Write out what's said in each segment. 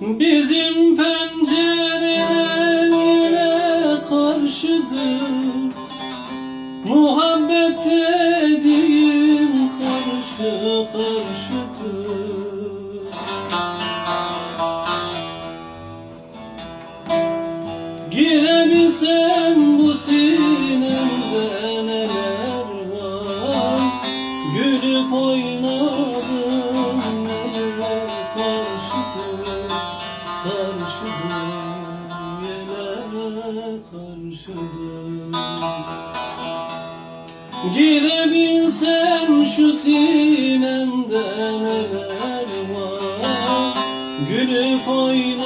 Bizim pencereler karşıdır. Yeler karşıdır Girebilsem şu sinemde neler var? Gülüp oynadım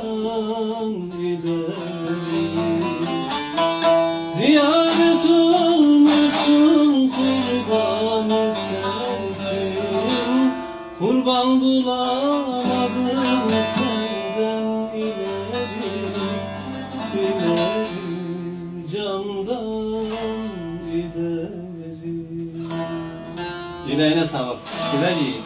ziyan eder Ziyaret olmuşsun kurban istersin Kurban bulamadım senden ileri İleri candan ileri Yüreğine sağlık. Güzel iyi.